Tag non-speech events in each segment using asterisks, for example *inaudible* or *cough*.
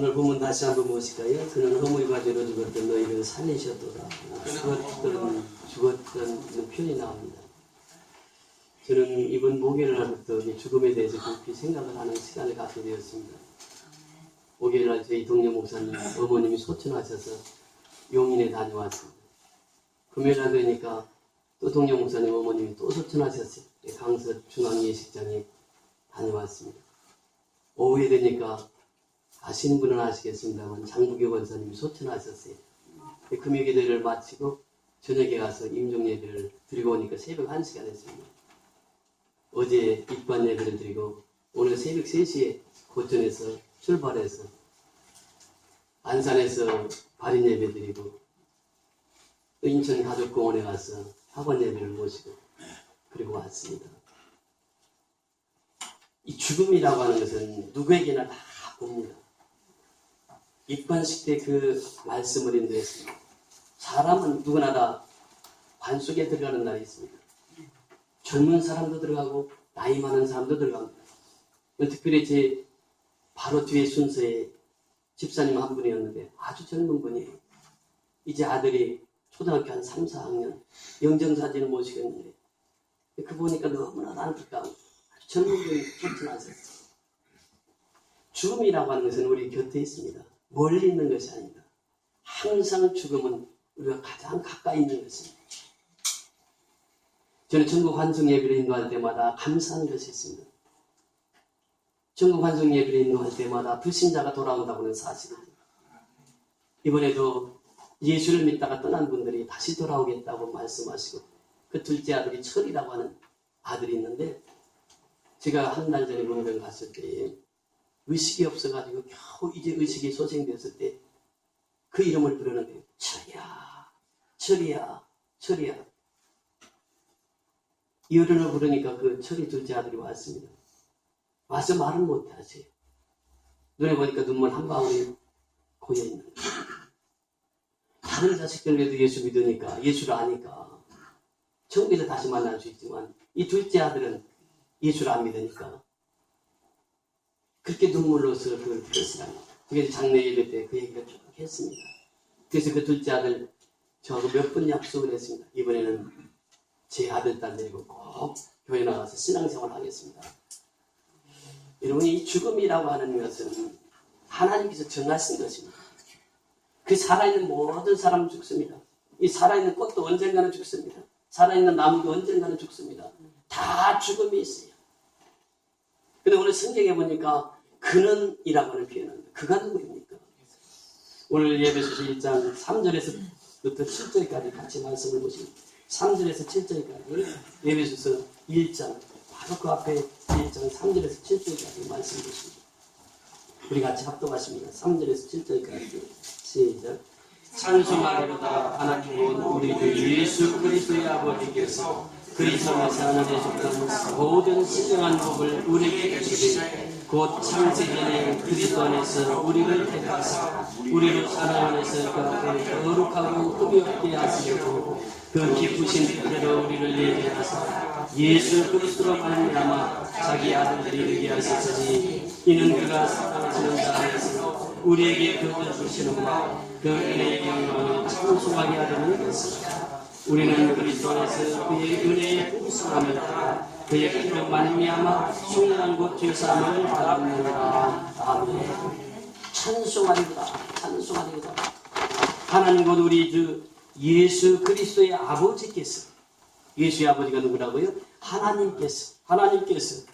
오늘 보면 다시 한번 무엇일까요? 그는 허물 가지로 죽었던 너희를 살리셨도다. 죽었던, 죽었던 그 표현이 나옵니다. 저는 이번 목요일 날부터 이 죽음에 대해서 깊이 생각을 하는 시간을 갖게 되었습니다. 목요일 날 저희 동료 목사님, 어머님이 소천하셔서 용인에 다녀왔습니다. 금요일 날 되니까 또 동료 목사님 어머님이 또 소천하셨어요. 강서 중앙예식장에 다녀왔습니다. 오후에 되니까 아시는 분은 아시겠습니다만 장부교 권사님이 소천하셨어요. 금요 기도를 마치고 저녁에 가서 임종 예배를 드리고 오니까 새벽 1시가 됐습니다. 어제 입관 예배를 드리고 오늘 새벽 3시에 고천에서 출발해서 안산에서 발인 예배 드리고 또 인천 가족공원에 가서 학원 예배를 모시고 그리고 왔습니다. 이 죽음이라고 하는 것은 누구에게나 다 봅니다. 입관식 때 그 말씀을 인도했습니다. 사람은 누구나 다 관 속에 들어가는 날이 있습니다. 젊은 사람도 들어가고 나이 많은 사람도 들어갑니다. 특별히 제 바로 뒤에 순서에 집사님 한 분이었는데 아주 젊은 분이에요. 이제 아들이 초등학교 한 3, 4학년 영정사진을 모시겠는데 그 보니까 너무나 안타까운 아주 젊은 분이 쫓겨나셨어요. 죽음이라고 하는 것은 우리 곁에 있습니다. 멀리 있는 것이 아닙니다. 항상 죽음은 우리가 가장 가까이 있는 것입니다. 저는 전국 환송 예배를 인도할 때마다 감사한 것이 있습니다. 전국 환송 예배를 인도할 때마다 불신자가 돌아온다고는 사실입니다. 이번에도 예수를 믿다가 떠난 분들이 다시 돌아오겠다고 말씀하시고 그 둘째 아들이 철이라고 하는 아들이 있는데 제가 한 달 전에 문병 갔을 때 의식이 없어가지고 겨우 이제 의식이 소생됐을 때 그 이름을 부르는데 철이야 철이야 철이야 이 어른을 부르니까 그 철이 둘째 아들이 왔습니다. 와서 말은 못하지. 눈에 보니까 눈물 한 방울이 고여있는. 다른 자식들에도 예수 믿으니까 예수를 아니까 천국에서 다시 만날 수 있지만 이 둘째 아들은 예수를 안 믿으니까 그렇게 눈물로서 그걸 풀었으라니 그게 장례 예배 때 그 얘기를 쭉 했습니다. 그래서 그 둘째 아들 저하고 몇 번 약속을 했습니다. 이번에는 제 아들, 딸 데리고 꼭 교회 나가서 신앙생활 하겠습니다. 여러분, 이 죽음이라고 하는 것은 하나님께서 정하신 것입니다. 그 살아있는 모든 사람 죽습니다. 이 살아있는 꽃도 언젠가는 죽습니다. 살아있는 나무도 언젠가는 죽습니다. 다 죽음이 있어요. 근데 오늘 성경에 보니까 그는이라고 하는 표현은 그가 누구입니까? 오늘 예배소서 1장 3절에서부터 7절까지 같이 말씀을 보시면 3절에서 7절까지 예배소서 1장 바로 그 앞에 1장 3절에서 7절까지 말씀 보십니다. 우리 같이 합독하십니다. 3절에서 7절까지 시작 찬송하리로다 하나님은 우리 주 예수 그리스도의 아버지께서 그리스도 안에서 하나님의 속한 모든 신령한 법을 우리에게 주시되 곧 창세전에 그리스도 안에서 우리를 택하사 우리로 사랑 안에서 그 앞에 거룩하고 흠이 없게 하시려고 그 기쁘신 뜻대로 우리를 예배하사 예수 그리스도로 말미암아 자기 아들들이 되게 하셨으니 이는 그가 사랑하시는 자 안에서 우리에게 그을 주시는가 그 은혜의 영광을 찬송하게 하려는 것이다 우리는 그리스도 안에서 그의 은혜의 풍성함을 따라 그의 피로 말미암아 송연한 곳 죄사함을 받았느니라 아멘 찬송하리로다 찬송하리로다 하나님 곧 우리 주 예수 그리스도의 아버지께서 예수의 아버지가 누구라고요? 하나님께서 하나님께서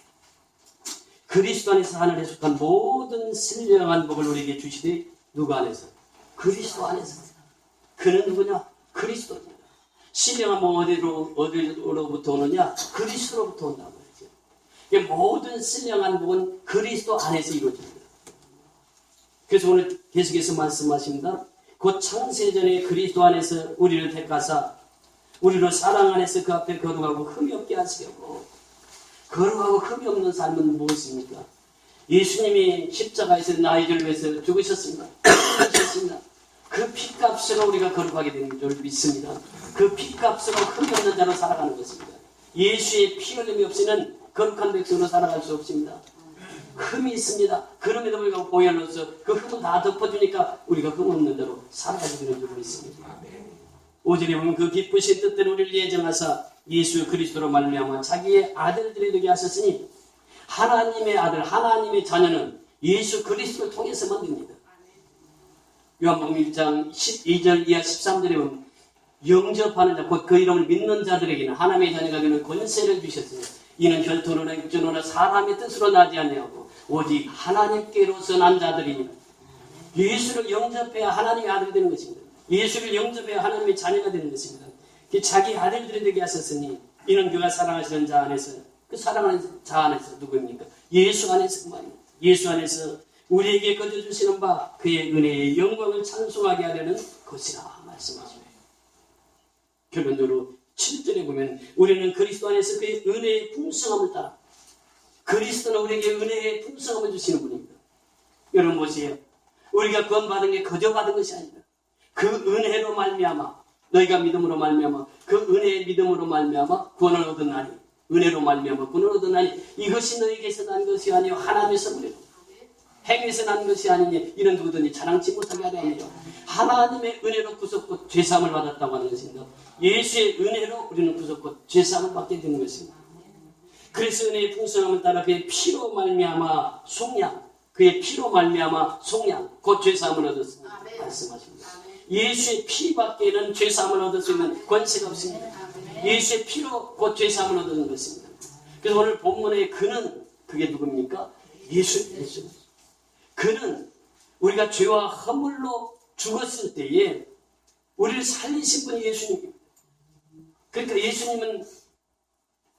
그리스도 안에서 하늘에 속한 모든 신령한 법을 우리에게 주시되 누구 안에서? 그리스도 안에서 그는 누구냐? 그리스도입니다. 신령한 법 어디로 어디로부터 오느냐? 그리스도로부터 온다고 했죠. 모든 신령한 법은 그리스도 안에서 이루어집니다. 그래서 오늘 계속해서 말씀하십니다. 곧 창세전에 그리스도 안에서 우리를 택하사 우리로 사랑 안에서 그 앞에 거룩하고 흠이 없게 하시려고 거룩하고 흠이 없는 삶은 무엇입니까? 예수님이 십자가에서 나이를 위해서 죽으셨습니다. *coughs* 죽으셨습니다. 그 피값으로 우리가 거룩하게 된줄 믿습니다. 그 피값으로 흠이 없는 자로 살아가는 것입니다. 예수의 피 흘림이 없이는 거룩한 백성으로 살아갈 수 없습니다. 흠이 있습니다. 그럼에도 불구하고 보혈로서 그 흠은 다 덮어주니까 우리가 흠 없는 대로 살아가지는 줄 믿습니다. 오절에 보면 그 기쁘신 뜻대로 우리를 예정하사 예수 그리스도로 말미암아 자기의 아들들이 되게 하셨으니 하나님의 아들 하나님의 자녀는 예수 그리스도를 통해서만 됩니다. 요한복음 1장 12절 이하 13절에 보면 영접하는 자, 곧 그 이름을 믿는 자들에게는 하나님의 자녀가 되는 권세를 주셨으니 이는 혈통으로나 육전으로나 사람의 뜻으로 나지 아니하고 오직 하나님께로서 난 자들이니 예수를 영접해야 하나님의 아들이 되는 것입니다. 예수를 영접해야 하나님의 자녀가 되는 것입니다. 그 자기 아들들이 되게 하셨으니 이는 그가 사랑하시는 자 안에서 그 사랑하는 자 안에서 누구입니까? 예수 안에서 그 말입니다. 예수 안에서 우리에게 거둬주시는 바 그의 은혜의 영광을 찬송하게 하려는 것이라 말씀하십니다. 결론적으로 7절에 보면 우리는 그리스도 안에서 그의 은혜의 풍성함을 따라 그리스도는 우리에게 은혜의 풍성함을 주시는 분입니다. 여러분 보세요. 우리가 구원받은 게 거저 받은 것이 아니다. 그 은혜로 말미암아 너희가 믿음으로 말미암아 그 은혜의 믿음으로 말미암아 구원을 얻었나니 은혜로 말미암아 구원을 얻었나니 이것이 너희에게서 난 것이 아니요 하나님의 선물이고 행위에서 난 것이 아니니 이런 누구든지 자랑치 못하게 하려 하며 하나님의 은혜로 구속곧 죄사함을 받았다고 하는 것입니다. 예수의 은혜로 우리는 구속곧 죄사함을 받게 되는 것입니다. 그래서 은혜의 풍성함을 따라 그의 피로 말미암아 속량 그의 피로 말미암아 속량 곧 죄사함을 얻었습니다. 말씀하십니다. 예수의 피밖에는 죄사함을 얻을 수 있는 권세가 없습니다. 예수의 피로 곧 죄사함을 얻는 것입니다. 그래서 오늘 본문의 그는 그게 누굽니까? 예수 예수. 그는 우리가 죄와 허물로 죽었을 때에 우리를 살리신 분이 예수님입니다. 그러니까 예수님은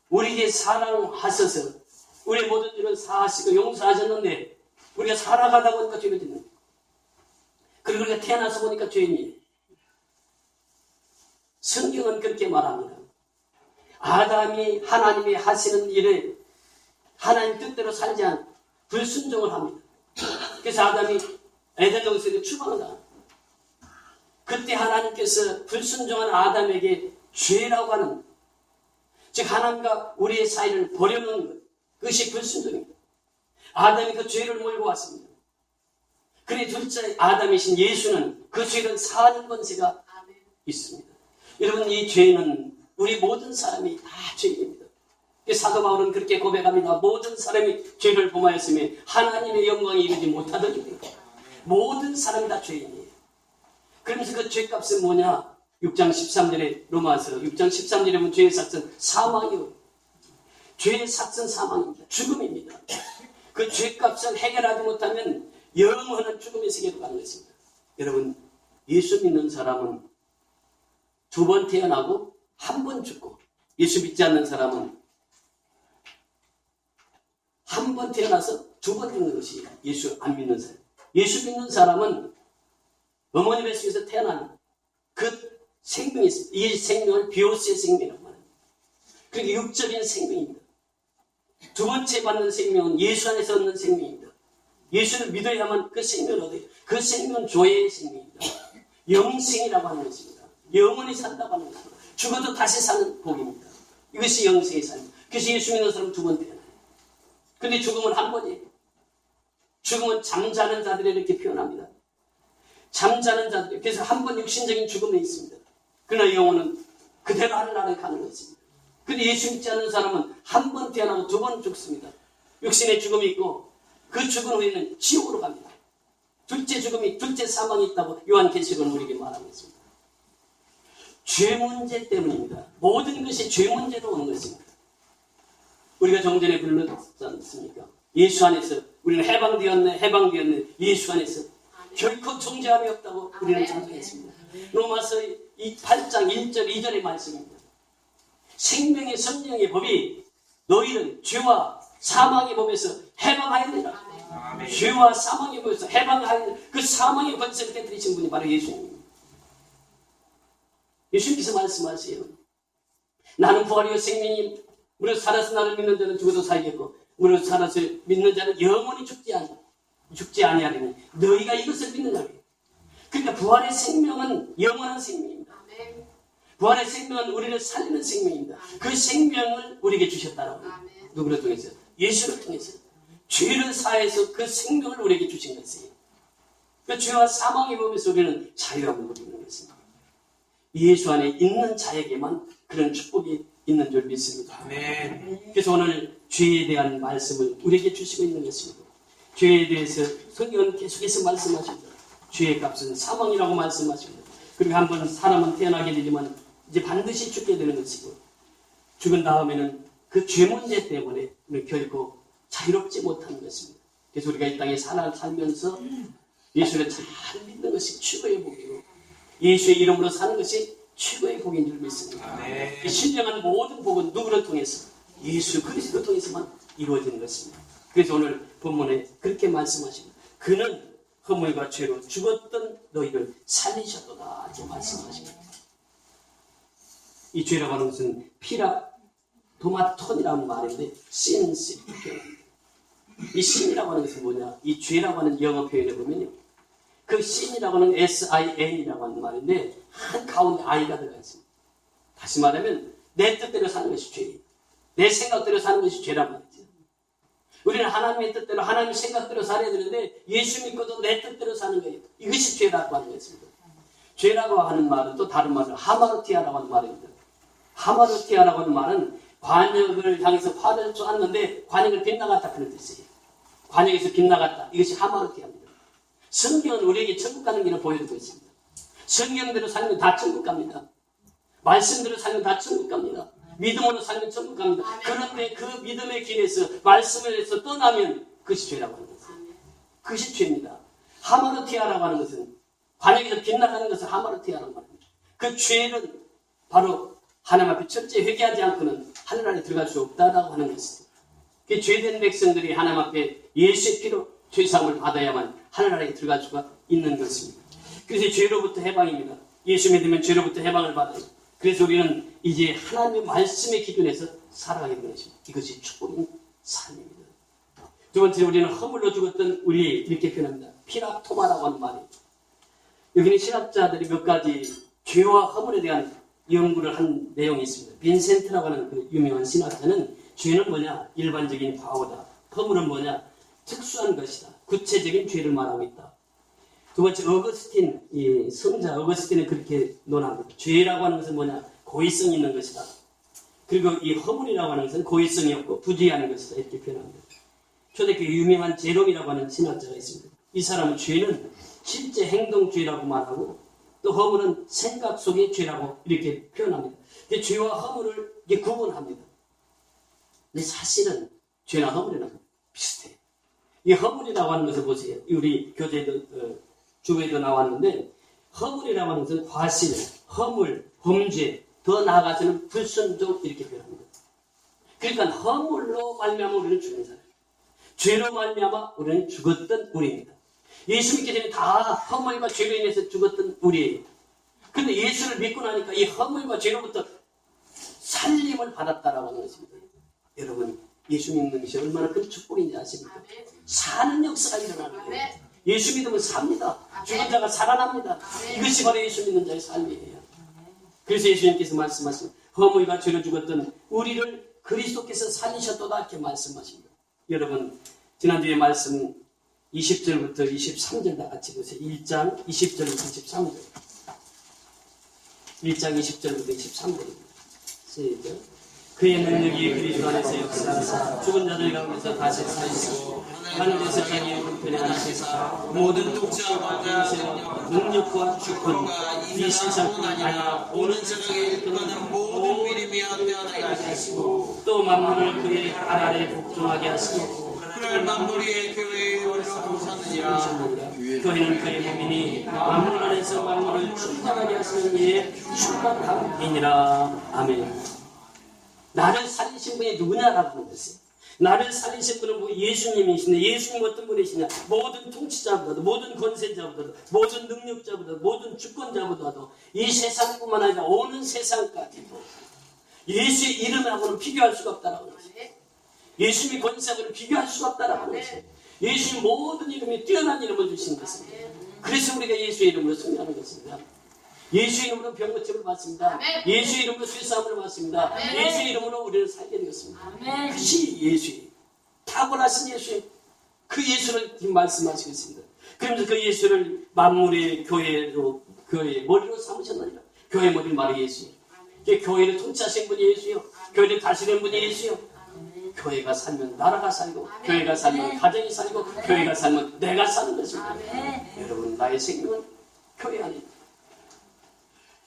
우리에게 사랑하셔서 우리의 모든 일을 사하시고 용서하셨는데 우리가 살아가다 보니까 죄가 짓는 거예요. 그리고 우리가 태어나서 보니까 죄인이에요. 성경은 그렇게 말합니다. 아담이 하나님이 하시는 일을 하나님 뜻대로 살지 않 불순종을 합니다. 그래서 아담이 에덴 동산에 추방하다. 그때 하나님께서 불순종한 아담에게 죄라고 하는 즉 하나님과 우리의 사이를 버려놓은 것 그것이 불순종입니다. 아담이 그 죄를 몰고 왔습니다. 그래 둘째 아담이신 예수는 그 죄를 사하는 권세가. 있습니다. 여러분 이 죄는 우리 모든 사람이 다 죄입니다. 사도 바울은 그렇게 고백합니다. 모든 사람이 죄를 범하였으며 하나님의 영광에 이르지 못하더니 모든 사람이 다 죄인이에요. 그러면서 그 죄값은 뭐냐? 6장 13절에 로마서 6장 13절에 보면 죄의 삭은 사망이요. 죄의 삭은 사망입니다. 죽음입니다. 그 죄값을 해결하지 못하면 영원한 죽음의 세계로 가는 것입니다. 여러분 예수 믿는 사람은 두 번 태어나고 한 번 죽고 예수 믿지 않는 사람은 한 번 태어나서 두 번 죽는 것이 예수 안 믿는 사람. 예수 믿는 사람은 어머니 뱃속에서 태어나는 그 생명이 있습니다. 이 생명을 비오스의 생명이라고 말합니다. 그게 육적인 생명입니다. 두 번째 받는 생명은 예수 안에서 얻는 생명입니다. 예수를 믿어야만 그 생명을 얻어요. 그 생명은 조예의 생명입니다. 영생이라고 하는 것입니다. 영원히 산다고 하는 것입니다. 죽어도 다시 사는 복입니다. 이것이 영생의 삶입니다. 그래서 예수 믿는 사람은 두번 태어나요. 근데 죽음은 한 번이에요. 죽음은 잠자는 자들에 이렇게 표현합니다. 잠자는 자들. 그래서 한 번 육신적인 죽음에 있습니다. 그러나 영혼은 그대로 하늘나라에 가는 것입니다. 근데 예수 믿지 않는 사람은 한 번 태어나고 두 번 죽습니다. 육신의 죽음이 있고 그 죽은 후에는 지옥으로 갑니다. 둘째 죽음이, 둘째 사망이 있다고 요한계시록은 우리에게 말하고 있습니다. 죄 문제 때문입니다. 모든 것이 죄 문제로 오는 것입니다. 우리가 정전에 불렀지 않습니까? 예수 안에서 우리는 해방되었네, 해방되었네, 예수 안에서 결코 정죄함이 없다고 우리는 아멘. 찬송했습니다. 로마서 이 8장 1절, 2절의 말씀입니다. 생명의 성령의 법이 너희는 죄와 사망의 법에서 해방하였느니라. 죄와 사망의 법에서 해방하였느니라. 그 사망의 권세를 깨뜨리신 분이 바로 예수님입니다. 예수님께서 말씀하세요. 나는 부활이요 생명이 무릇 살아서 나를 믿는 자는 죽어도 살겠고 무릇 살아서 믿는 자는 영원히 죽지 아니 죽지 아니하리니 너희가 이것을 믿느냐고. 그러니까 부활의 생명은 영원한 생명입니다. 부활의 생명은 우리를 살리는 생명입니다. 그 생명을 우리에게 주셨다라고. 누구를 통해서? 예수를 통해서. 죄를 사해서 그 생명을 우리에게 주신 것이에요. 그 죄와 사망의 법에서 우리는 자유함을 누리는 것입니다. 예수 안에 있는 자에게만 그런 축복이 있는 줄 믿습니다. 아멘. 그래서 오늘 죄에 대한 말씀을 우리에게 주시고 있는 것입니다. 죄에 대해서 성경은 계속해서 말씀하십니다. 죄의 값은 사망이라고 말씀하십니다. 그리고 한 번 사람은 태어나게 되지만 이제 반드시 죽게 되는 것이고 죽은 다음에는 그 죄 문제 때문에 우리 결코 자유롭지 못하는 것입니다. 그래서 우리가 이 땅에 살아 살면서 예수를 잘 믿는 것이 최고의 복이고 예수의 이름으로 사는 것이 최고의 복인 줄 믿습니다. 아멘. 이 신령한 모든 복은 누구를 통해서 예수 그리스도 통해서만 이루어지는 것입니다. 그래서 오늘 본문에 그렇게 말씀하십니다. 그는 허물과 죄로 죽었던 너희를 살리셨도다 이렇게 말씀하십니다. 이 죄라고 하는 것은 피라 도마톤이라는 말인데 신스 이 신이라고 하는 것은 뭐냐? 이 죄라고 하는 영어 표현에 보면요. 그 신이라고 하는 S-I-N이라고 하는 말인데 한 가운데 I가 들어가 있습니다. 다시 말하면 내 뜻대로 사는 것이 죄예요. 내 생각대로 사는 것이 죄란 말이죠. 우리는 하나님의 뜻대로 하나님의 생각대로 살아야 되는데 예수 믿고도 내 뜻대로 사는 거예요. 이것이 죄라고 하는 것입니다. 죄라고 하는 말은 또 다른 말은 하마르티아라고 하는 말입니다. 하마르티아라고 하는 말은 관역을 향해서 화를 쏘았는데 관역을 빗나갔다 그런 뜻이에요. 관역에서 빗나갔다. 이것이 하마르티아입니다. 성경은 우리에게 천국 가는 길을 보여주고 있습니다. 성경대로 살면 다 천국 갑니다. 말씀대로 살면 다 천국 갑니다. 믿음으로 살면 천국 갑니다. 그런데 그 믿음의 길에서 말씀을 해서 떠나면 그것이 죄라고 하는 것이에요. 그것이 죄입니다. 하마르티아라고 하는 것은 관역에서 빗나가는 것을 하마르티아라고 말합니다. 그 죄는 바로 하나님 앞에 철저히 회개하지 않고는 하늘 안에 들어갈 수 없다라고 하는 것입니다. 그 죄된 백성들이 하나님 앞에 예수의 피로 죄사함을 받아야만 하늘 안에 들어갈 수가 있는 것입니다. 그래서 죄로부터 해방입니다. 예수 믿으면 죄로부터 해방을 받아요. 그래서 우리는 이제 하나님의 말씀의 기준에서 살아가게 되는 것입니다. 이것이 축복인 삶입니다. 두 번째 우리는 허물로 죽었던 우리 이렇게 표현합니다. 피라토마라고 하는 말이 여기는 신학자들이 몇 가지 죄와 허물에 대한 연구를 한 내용이 있습니다. 빈센트라고 하는 그 유명한 신학자는 죄는 뭐냐? 일반적인 과오다. 허물은 뭐냐? 특수한 것이다. 구체적인 죄를 말하고 있다. 두 번째 어거스틴 이 성자 어거스틴은 그렇게 논합니다. 죄라고 하는 것은 뭐냐? 고의성 있는 것이다. 그리고 이 허물이라고 하는 것은 고의성이 없고 부재하는 것이다. 이렇게 표현합니다. 초대교 유명한 제롬이라고 하는 신학자가 있습니다. 이 사람은 죄는 실제 행동 죄라고 말하고 또 허물은 생각 속의 죄라고 이렇게 표현합니다. 근데 죄와 허물을 이게 구분합니다. 근데 사실은 죄나 허물이랑 비슷해요. 이 허물이라고 하는 것을 보세요. 우리 교재도 어, 주에도 나왔는데 허물이라고 하는 것은 과실, 허물, 범죄, 더 나아가서는 불순종 이렇게 표현합니다. 그러니까 허물로 말미암아 우리는 죽은 사람, 죄로 말미암아 우리는 죽었던 우리입니다. 예수 믿기 전에 다 허물과 죄로 인해서 죽었던 우리예요. 근데 예수를 믿고 나니까 이 허물과 죄로부터 살림을 받았다라고 하는 것입니다. 여러분, 예수 믿는 것이 얼마나 큰 축복인지 아십니까? 사는 역사가 일어나는 거예요. 예수 믿으면 삽니다. 죽은 자가 살아납니다. 이것이 바로 예수 믿는 자의 삶이에요. 그래서 예수님께서 말씀하신 허물과 죄로 죽었던 우리를 그리스도께서 살리셨도다 이렇게 말씀하십니다. 여러분, 지난주에 말씀 20절부터 23절 다 같이 보세요. 1장 20절부터 23절. 1장 20절부터 23절입니다. 시작. 그의 능력이 그리스도 안에서 역사하사 죽은 자들 가운데서 다시 살리시고 하늘에서 자기 오른편에 앉으사 모든 통치와 권세와 능력과 주권과 이 세상뿐 아니라 오는 세상에 일어나는 모든 미림이야 되어나게 하시고 또 만물을 그의 발 아래 복종하게 하시고 그를 만물의 교회에 올라오고 사느니라. 교회는 그의 몸이니 만물 안에서 만물을 충만하게 하시는 이의 충만함이니라. 아멘 나를 살리신 분이 누구냐라고 하는 것이 나를 살리신 분은 뭐 예수님이시네 예수님 어떤 분이시냐? 모든 통치자보다도 모든 권세자보다도 모든 능력자보다도 모든 주권자보다도 이 세상뿐만 아니라 오는 세상까지도 예수의 이름하고는 비교할 수가 없다라고 것이 예수님의 권세하고는 비교할 수가 없다라고 하는 것이 예수님 모든 이름이 뛰어난 이름을 주신 것입니다. 그래서 우리가 예수의 이름으로 승리하는 것입니다 예수 이름으로 병고침을 받습니다. 아멘. 예수 이름으로 쇠싸움을 받습니다. 아멘. 예수 이름으로 우리를 살게 되었습니다. 아멘. 그것이 예수의 탁월하신 예수의 그 예수를 지금 있습니다. 그러면서 그 예수를 만물의 교회로 교회의 머리로 삼으셨느니라. 교회 머리 말이 예수예요. 그 교회를 통치하신 분이 예수요. 교회를 다스리는 분이 예수요. 교회가 살면 나라가 살고 교회가 살면 가정이 살고 교회가 살면 내가 사는 것입니다. 여러분 나의 생명은 교회 안에.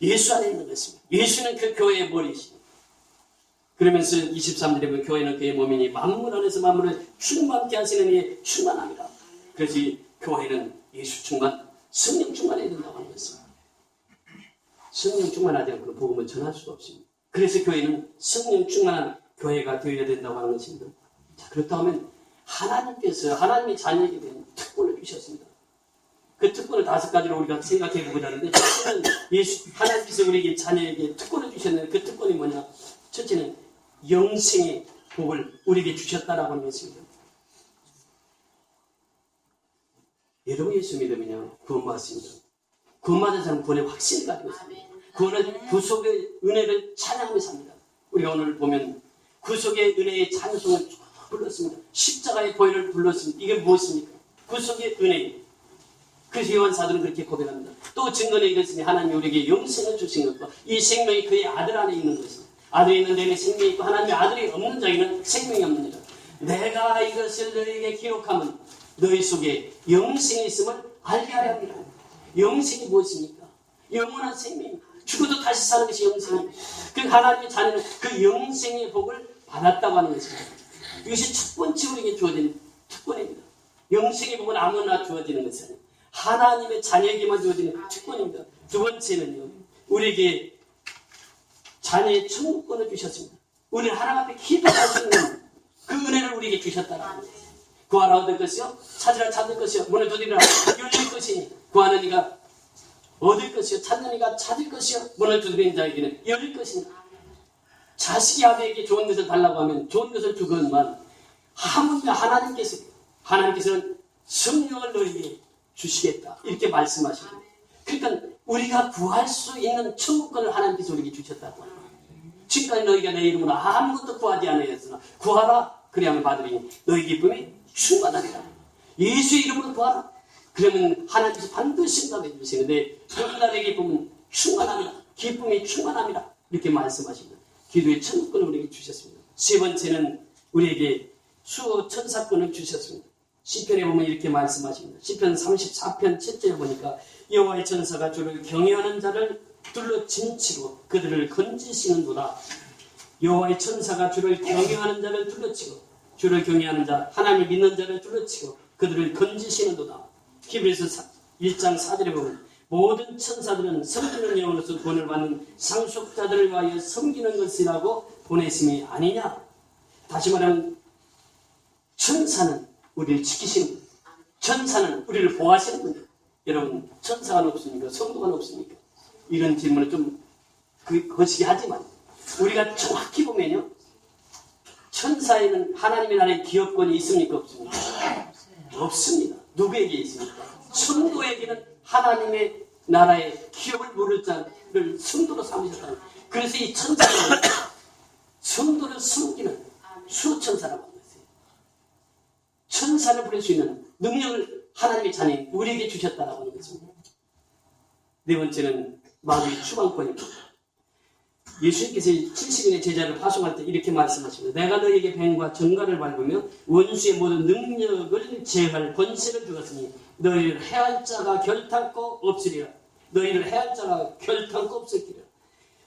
예수 안에 있는 것입니다. 예수는 그 교회의 머리이십니다. 그러면서 23절에 보면 교회는 그의 몸이니 만물 안에서 만물을 충만케 하시는 이의 충만함이라. 그래서 이 교회는 예수 충만, 성령 충만해야 된다고 하는 것입니다. 성령 충만하지 않고는 복음을 전할 수가 없습니다. 그래서 교회는 성령 충만한 교회가 되어야 된다고 하는 것입니다. 자, 그렇다면 하나님께서 하나님의 자녀에게 대한 특권을 주셨습니다. 그 특권을 다섯 가지로 우리가 생각해 보고자 하는데 첫째는 예수 하나님께서 우리에게 자녀에게 특권을 주셨는데 그 특권이 뭐냐? 첫째는 영생의 복을 우리에게 주셨다라고 하는 것입니다. 여러분 예수 믿으면요 구원받습니다. 구원받은 사람 구원의 확신을 가지고 있습니다. 구원은 구속의 은혜를 찬양하며 삽니다. 우리가 오늘 보면 구속의 은혜의 찬송을 쭉 불렀습니다. 십자가의 보혈을 불렀습니다. 이게 무엇입니까? 구속의 은혜. 그래서 요한 사도는 그렇게 고백합니다. 또 증거는 이것이니 하나님이 우리에게 영생을 주신 것과 이 생명이 그의 아들 안에 있는 것입니다. 아들이 있는 데는 생명이 있고 하나님의 아들이 없는 자에는 생명이 없느니라. 내가 이것을 너희에게 기록하면 너희 속에 영생이 있음을 알게 하려 합니다. 영생이 무엇입니까? 영원한 생명입니다. 죽어도 다시 사는 것이 영생입니다. 그 하나님의 자녀는 그 영생의 복을 받았다고 하는 것입니다. 이것이 첫 번째 우리에게 주어진 특권입니다. 영생의 복은 아무나 주어지는 것이 아니에요. 하나님의 자녀에게만 주어지는 특권입니다. 두 번째는요, 우리에게 자녀의 천국권을 주셨습니다. 우리는 하나님 앞에 기도할 수 있는 그 은혜를 우리에게 주셨다는 거예요. 구하라 얻을 것이요, 찾으라 찾을 것이요, 문을 두드리라. 열릴 것이니? 구하는 이가 얻을 것이요, 찾는 이가 찾을 것이요, 문을 두드리는 자에게는 열릴 것이니? 자식이 아버지에게 좋은 것을 달라고 하면 좋은 것을 주건만 하물며 하나님께서 하나님께서는 성령을 너희에게 주시겠다 이렇게 말씀하십니다. 그러니까 우리가 구할 수 있는 천국권을 하나님께서 우리에게 주셨다고 합니다. 지금까지 너희가 내 이름으로 아무것도 구하지 않으였으나 구하라 그리하면 받으리니 너희 기쁨이 충만하리라. 예수의 이름으로 구하라. 그러면 하나님께서 반드시 응답해 주시는데 그날의 기쁨은 충만합니다. 기쁨이 충만합니다. 이렇게 말씀하십니다. 기도의 천국권을 우리에게 주셨습니다. 세 번째는 우리에게 수호 천사권을 주셨습니다. 시편에 보면 이렇게 말씀하십니다. 시편 34편 7절에 보니까 여호와의 천사가 주를 경외하는 자를 둘러 진치고 그들을 건지시는도다. 여호와의 천사가 주를 경외하는 자를 둘러치고 주를 경외하는 자 하나님을 믿는 자를 둘러치고 그들을 건지시는도다. 히브리서 1장 4절에 보면 모든 천사들은 섬기는 영으로서 구원을 받는 상속자들을 위하여 섬기는 것이라고 보내심이 아니냐. 다시 말하면 천사는 우리를 분. 천사는 우리를 보호하시는 분이에요. 여러분, 천사가 높습니까? 성도가 높습니까? 이런 질문을 좀 그, 거시기 하지만 우리가 정확히 보면요. 천사에는 하나님의 나라의 기업권이 있습니까? 없습니까? 없습니다. 누구에게 있습니까? 성도에게는 하나님의 나라의 기업을 물을 자를 성도로 삼으셨다는. 그래서 이 천사는 성도를 섬기는 수천사라고. 천사를 부릴 수 있는 능력을 하나님의 자녀 우리에게 주셨다라고 하는 것입니다. 네 번째는 마귀의 추방권입니다. 예수님께서 70인의 제자를 파송할 때 이렇게 말씀하십니다. 내가 너에게 뱀과 정갈을 밟으며 원수의 모든 능력을 제할 권세를 주었으니 너희를 해할 자가 결탄코 없으리라. 너희를 해할 자가 결탄코 없을기라.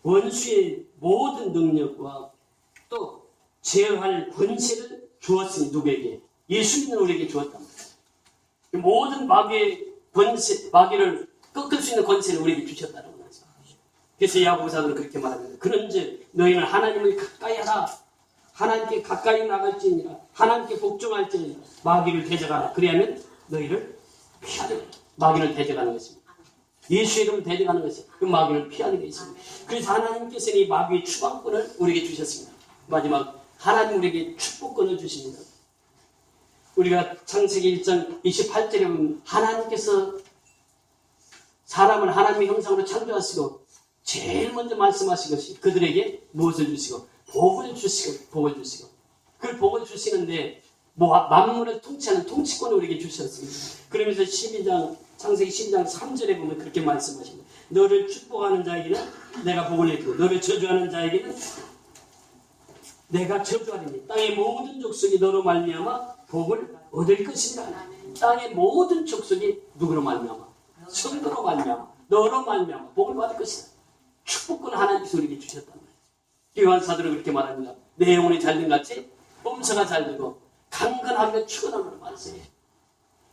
원수의 모든 능력과 또 제어할 권세를 주었으니 누구에게? 예수 믿는 우리에게 주었답니다. 모든 마귀의 권세, 마귀를 꺾을 수 있는 권세를 우리에게 주셨다는 거죠. 그래서 야고보사는 그렇게 말합니다. 그런즉 너희는 하나님을 가까이 하라. 하나님께 가까이 나갈지니라. 하나님께 복종할지니라. 마귀를 대적하라. 그리하면 너희를 피하리라. 마귀를 대적하는 것입니다. 예수의 이름을 대적하는 것이 그 마귀를 피하는 게 있습니다. 그래서 하나님께서는 이 마귀의 추방권을 우리에게 주셨습니다. 마지막 하나님 우리에게 축복권을 주십니다. 우리가 창세기 1장 28절에 보면 하나님께서 사람을 하나님의 형상으로 창조하시고 제일 먼저 말씀하신 것이 그들에게 무엇을 주시고 복을 주시고 복을 주시고 그 복을 주시는데 뭐 만물을 통치하는 통치권을 우리에게 주셨습니다. 그러면서 12장 창세기 12장 3절에 보면 그렇게 말씀하십니다. 너를 축복하는 자에게는 내가 복을 내고 너를 저주하는 자에게는 내가 저주하리니 땅의 모든 족속이 너로 말미암아 복을 얻을 것이라. 땅의 모든 족속이 누구로 말미암아? 성도로 말미암아 너로 말미암아 복을 받을 것이다. 축복권 하나님께서 우리에게 주셨단 말이에요. 요한 사도는 그렇게 말합니다. 내 영혼이 잘된 같이 몸서가 잘되고 강건하며 축원하는 말씀이에요.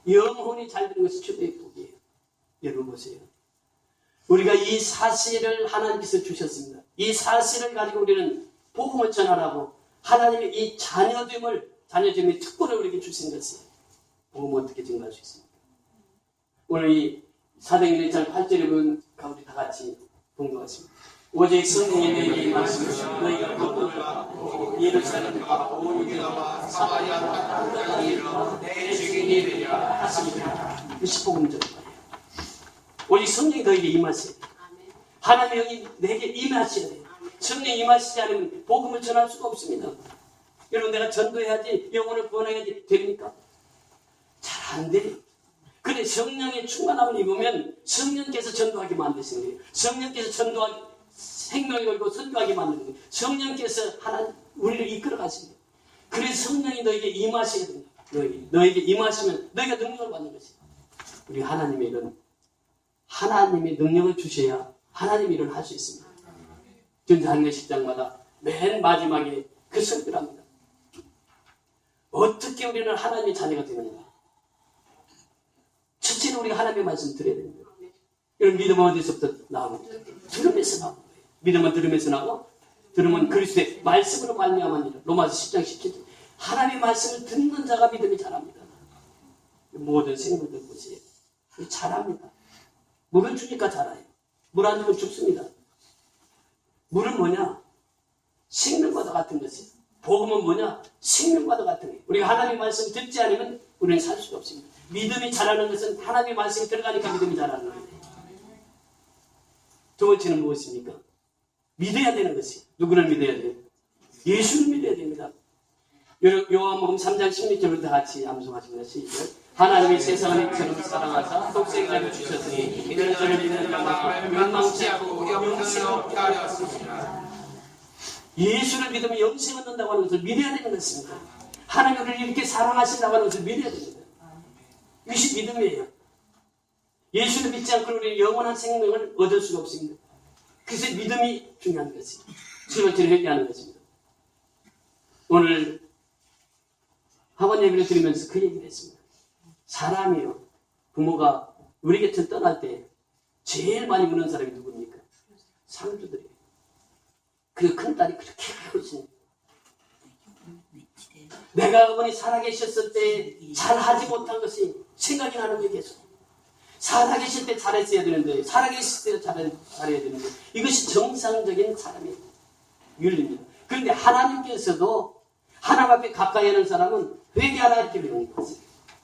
영혼이 잘되는 것이 최고의 복이에요. 여러분 보세요. 우리가 이 사실을 하나님께서 주셨습니다. 이 사실을 가지고 우리는 복음을 전하라고 하나님의 이 자녀됨을 자녀됨의 특권을 우리에게 주신 것이에요. 복음을 어떻게 증가할 수 있습니까? 오늘 이 사도행전 1장 8절에 보면 우리 다 같이 봉독하십니다. 오직 성령이 너희에게 임하시면 너희가 복음을 예루살렘과 온 유다와 사마리아 땅까지 이르러 내 증인이 되리라 하십니다. 이 십복음절 거예요. 오직 성령이 너희에게 임하셔야 돼요. 하나님의 영이 내게 돼요. 성령이 임하시지 않으면 복음을 전할 수가 없습니다. 여러분 내가 전도해야지 영혼을 구원해야지 됩니까? 잘 안 돼요. 근데 성령의 충만함을 입으면 성령께서 전도하게 만드시는 거예요. 성령께서 전도하게 생명이 걸고 선교하게 만드는 거예요. 성령께서 하나 우리를 이끌어 가십니다. 그래서 성령이 너에게 임하셔야 된다. 너에게 너에게 임하시면 너희가 능력을 받는 것이다. 우리 하나님의 일은 하나님의 능력을 주셔야 하나님의 일을 할 수 있습니다. 전장례 식장마다 맨 마지막에 그 설교를 합니다. 어떻게 우리는 하나님의 자녀가 되느냐? 첫째는 우리가 하나님의 말씀 들어야 됩니다. 이런 믿음은 어디서부터 나옵니까? 들으면서 나오는 거예요. 믿음은 들으면서 나고 들으면 그리스도의 말씀으로 말미암아니라. 로마서 10장 17절. 하나님의 말씀을 듣는 자가 믿음이 잘합니다. 모든 생물들 보세요. 잘합니다. 물을 주니까 자라요. 물 안 주면 죽습니다. 물은 뭐냐? 생명과도 같은 것이. 복음은 뭐냐? 생명과도 같은 거예요. 우리가 하나님의 말씀 듣지 않으면 우리는 살 수가 없습니다. 믿음이 자라는 것은 하나님의 말씀이 들어가니까 믿음이 자라는 거예요. 두 번째는 무엇입니까? 믿어야 되는 것이. 누구를 믿어야 돼요? 예수를 믿어야 됩니다. 요- 요한복음 3장 16절을 다 같이 암송하십니다. 시작. 하나님이 세상을 이처럼 사랑하사 독생자를 주셨으니 이는 저를 믿는 자마다 멸망치 않고 영생을 얻게 하였습니다. 예수를 믿으면 영생을 얻는다고 하는 것을 믿어야 되는 것입니다. 하나님 우리를 이렇게 사랑하신다고 하는 것을 믿어야 됩니다. 이것이 믿음이에요. 예수를 믿지 않고 우리는 영원한 생명을 얻을 수가 없습니다. 그래서 믿음이 중요한 것입니다. 세 번째로 회개하는 것입니다. 오늘 학원 예배를 드리면서 그 얘기를 했습니다. 사람이요. 부모가 우리 곁을 떠날 때 제일 많이 우는 사람이 누굽니까? 상주들이에요. 그 큰딸이 그렇게 하고 내가 어머니 살아계셨을 때 잘하지 못한 것이 생각이 나는 거예요 계속. 살아계실 때 잘했어야 되는데 살아계실 때 잘해, 잘해야 되는데 이것이 정상적인 사람의 윤리입니다. 그런데 하나님께서도 하나님 앞에 가까이 하는 사람은 회개하라 이렇게 배우는 거지.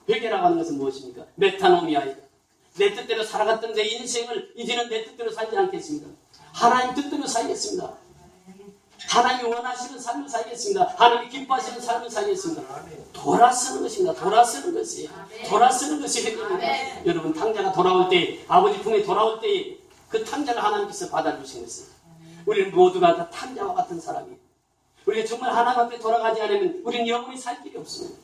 회개라고 하는 것은 무엇입니까? 메타노미아이다. 내 뜻대로 살아갔던 내 인생을 이제는 내 뜻대로 살지 않겠습니다. 하나님 뜻대로 살겠습니다. 하나님이 원하시는 삶을 살겠습니다. 하나님이 기뻐하시는 삶을 살겠습니다. 돌아서는 것입니다. 돌아서는 것이 돌아서는 것이 회개입니다. 여러분 탕자가 돌아올 때 아버지 품에 돌아올 때 그 탕자를 하나님께서 받아주신 것입니다. 우리는 모두가 다 탕자와 같은 사람이에요. 우리가 정말 하나님 앞에 돌아가지 않으면 우리는 영원히 살 길이 없습니다.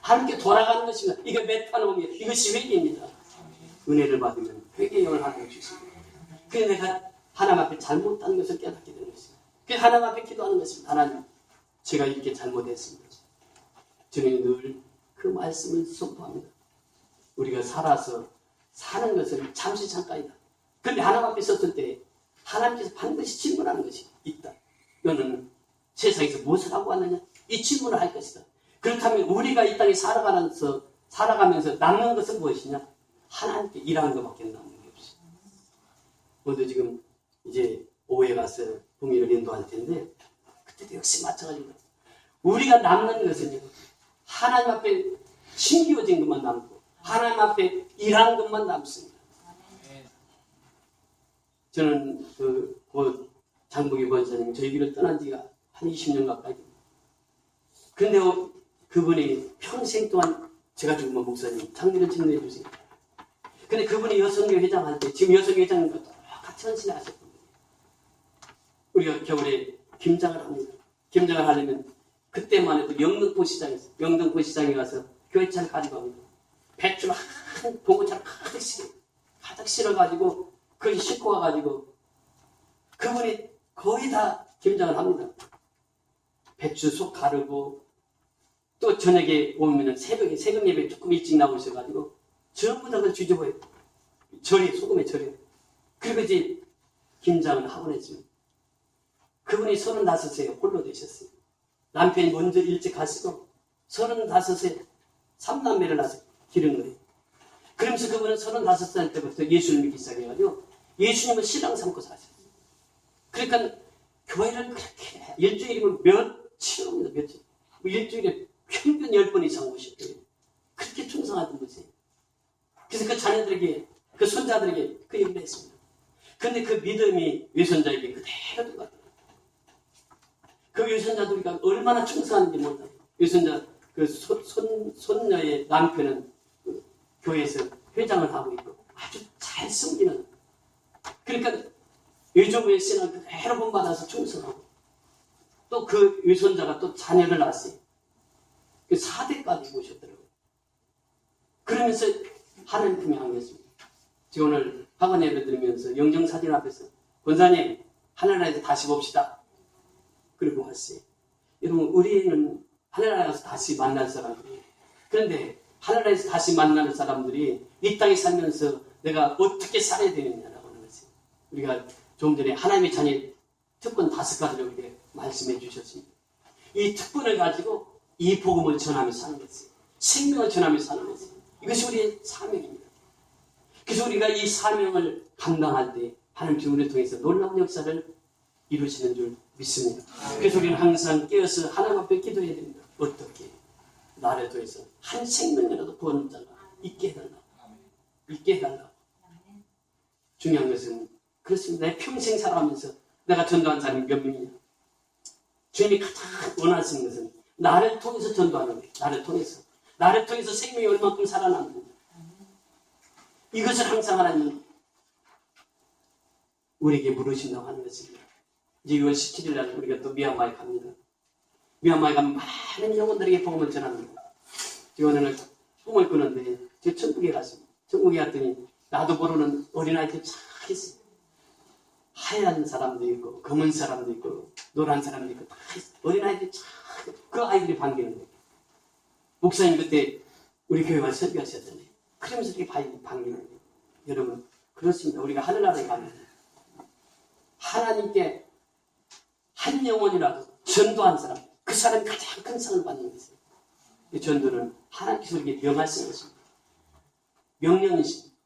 하나님께 돌아가는 것입니다. 이게 메타노미예요. 이것이 회개입니다. 은혜를 받으면 회개의 영을 하나님 주십니다. 그래서 내가 하나님 앞에 잘못한 것을 깨닫게 되는 것입니다. 그래서 하나님 앞에 기도하는 것입니다. 하나님, 제가 이렇게 잘못했습니다. 저는 늘그 말씀을 선포합니다. 우리가 살아서 사는 것은 잠시 잠깐이다. 그런데 하나님 앞에 섰을 때 하나님께서 반드시 질문하는 것이 있다. 너는 세상에서 무엇을 하고 왔느냐? 이 질문을 할 것이다. 그렇다면 우리가 이 땅에 살아가면서 살아가면서 남는 것은 무엇이냐? 하나님께 일하는 것밖에 남는 게 없어. 모두 지금 이제 오후에 가서 부미를 인도할 텐데 그때도 역시 마찬가지입니다. 우리가 남는 것은요. 하나님 앞에 신기어진 것만 남고 하나님 앞에 일하는 것만 남습니다. 저는 그, 그 장국이 권사님 저희 길을 떠난 지가 한 20년 가까이 됩니다. 근데 어, 그 그분이 평생 동안 제가 죽으면 목사님 장례를 진행해 주세요. 근데 그분이 여성교 회장할 때 지금 여성교 회장님과 똑같이 분이에요. 우리가 겨울에 김장을 합니다. 김장을 하려면 그때만 해도 영등포 시장에서 영등포 시장에 가서 교회차를 가지고 갑니다. 배추를 한 봉고차를 가득 실어 가득 실어가지고 거기 싣고 와가지고 그분이 거의 다 김장을 합니다. 배추 속 가르고 또 저녁에 오면은 새벽에 새벽 예배 조금 일찍 나오셔가지고 전부 다 그걸 뒤집어요. 절이 소금에 절여. 그리고 이제 김장을 하고 했습니다. 그분이 서른다섯에 홀로 되셨어요. 남편이 먼저 일찍 가시고 서른다섯에 삼남매를 낳아서 기른 거예요. 그러면서 그분은 서른다섯 살 때부터 예수를 믿기 시작해가지고 예수님을 신앙 삼고 사셨어요. 그러니까 교회를 그렇게 일주일이면 뭐 며칠 옵니다. 며칠. 뭐 일주일에 평균 열 번 이상 오셨대요. 그렇게 충성하던 거지. 그래서 그 자녀들에게 그 손자들에게 그 얘기를 했습니다. 근데 그 믿음이 외손자에게 그대로 들어갔다. 그 외손자들이가 얼마나 충성하는지 몰라요. 외손자 그 손, 손, 손녀의 남편은 그 교회에서 회장을 하고 있고 아주 잘 섬기는 그러니까 외조부의 신앙 그대로 본받아서 충성하고 또그 외손자가 또 자녀를 낳았어요. 그 4대까지 모셨더라고요. 그러면서 하나님 품에 안겼습니다. 제가 오늘 학원 예배 드리면서 영정사진 앞에서 권사님 하늘나라에서 다시 봅시다. 그리고 왔어요. 여러분 우리는 하늘나라에서 다시 만날 사람들이에요. 그런데 하늘나라에서 다시 만나는 사람들이 이 땅에 살면서 내가 어떻게 살아야 되느냐라고 하는 거지. 우리가 좀 전에 하나님의 자녀 특권 다섯 가지를 우리에게 말씀해 주셨습니다. 이 특권을 가지고 이 복음을 전하며 사는 것이에요. 생명을 전하며 사는 것이에요. 이것이 우리의 사명입니다. 그래서 우리가 이 사명을 감당할 때 하나님 우리를 통해서 놀라운 역사를 이루시는 줄 믿습니다. 그래서 우리는 항상 깨어서 하나님 앞에 기도해야 됩니다. 어떻게? 나를 통해서 한 생명이라도 구원을 달라. 있게 해달라. 있게 해달라. 중요한 것은 그렇습니다. 내 평생 살아가면서 내가 전도한 사람이 몇 명이냐. 주님이 가장 원하시는 것은 나를 통해서 전도하는 거예요. 나를 통해서. 나를 통해서 생명이 얼마큼 살아남는 이것을 항상 하나님 우리에게 물으신다고 하는 것입니다. 이제 6월 17일 날 우리가 또 미얀마에 갑니다. 미얀마에 가면 많은 영혼들에게 복음을 전합니다. 제가 오늘 꿈을 꾸는데 제 천국에 갔습니다. 천국에 갔더니 나도 모르는 어린아이들 참 있어요. 하얀 사람도 있고 검은 사람도 있고 노란 사람도 있고 다 있어요. 어린아이들이 참그 아이들이 반기는 거예요. 목사님 그때 우리 교회 와서 설교하셨잖아요. 그러면서 이렇게 반- 반기는 거예요. 여러분 그렇습니다. 우리가 하늘나라에 가면 하나님께 한 영혼이라도 전도한 사람 그 사람이 가장 큰 상을 받는 것이에요. 이 전도는 하나님께서 우리에게 명하신 것입니다. 명령이십니다.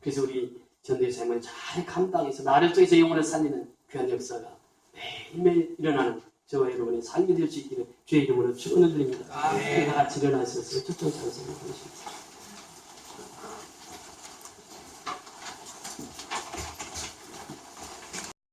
그래서 우리 전도의 삶을 잘 감당해서 나를 통해서 영혼을 살리는 귀한 역사가 매일매일 일어나는 저와 여러분의 삶이 될 수 있기를 주의 이름으로 축원을 드립니다. 다 같이 일어나셔서 초청 찬송을 부르십니다.